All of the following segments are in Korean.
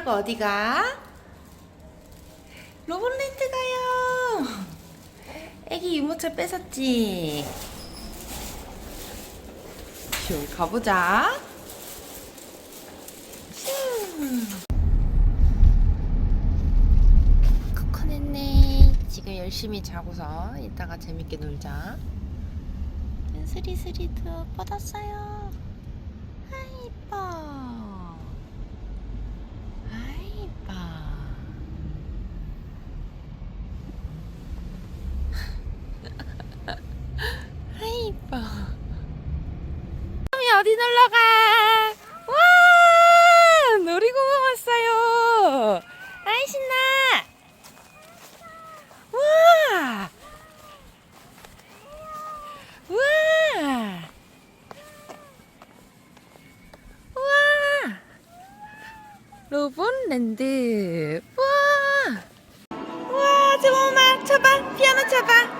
세봄이하고 어디 가? 로봇랜드 가요. 애기 유모차 뺏었지? 슈, 가보자. 슈. 코코넷네. 지금 열심히 자고서 이따가 재밌게 놀자. 스리스리도 뻗었어요. 아이 이뻐. 아이 이뻐. 아이 이뻐. 이 어디 놀러 가? 와! 놀이공원 왔어요. 아이 신나. 와! 와! 와! 로봇랜드. 와! 와, 저엄마 쳐봐. 피아노 쳐봐.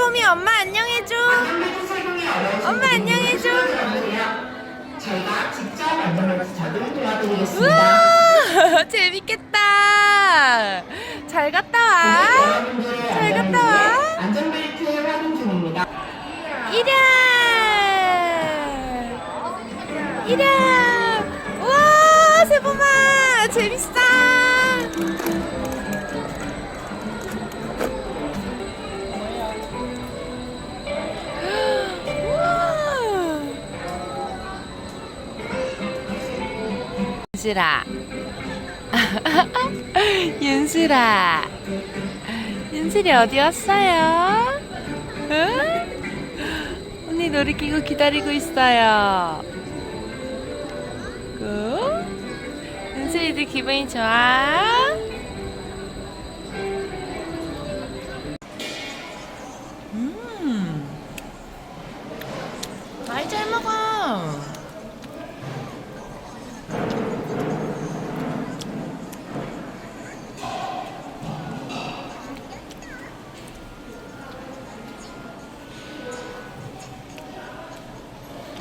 세범이 엄마 안녕해줘. 엄마 안녕해줘. 저희가 직접 안전벨트 적용 도와드리겠습니다. 재밌겠다. 잘 갔다 와. 잘 갔다 와. 안전벨트 확인 중입니다. 이랴. 이랴. 와, 세범아, 재밌어. 윤슬아. 윤슬아. 윤슬이 어디 왔어요? 응? 언니 놀이기구 기다리고 있어요. 그? 윤슬이도 기분이 좋아?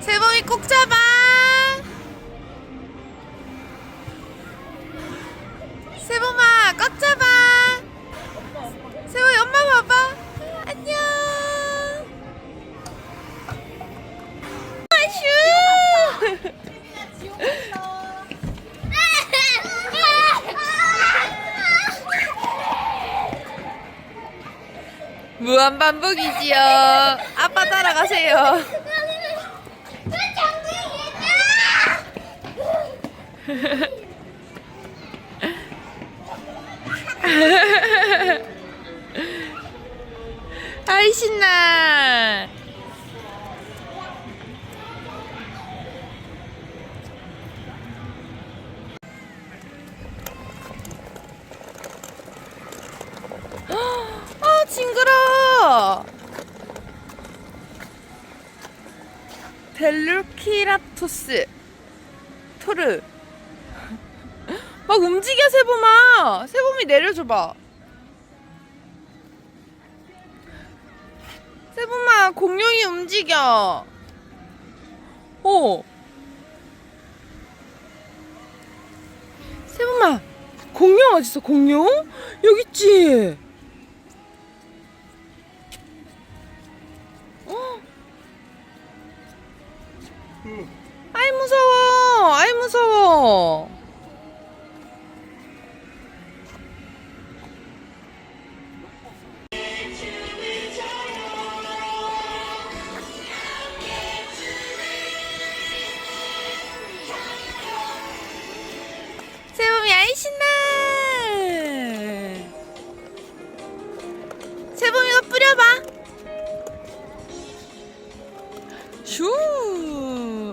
세범이 꼭 잡아. 세범아, 무한 반복이지요. 아빠 따라가세요. 아이 신나. 벨루키라토스. 토르. 막 움직여 세범아 세범이 내려줘봐. 세범아 공룡이 움직여. 어. 세범아 공룡 어딨어? 공룡? 여기 있지 아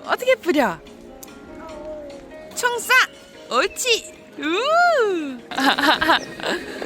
어떻게 뿌려? 청싸 옳지. 우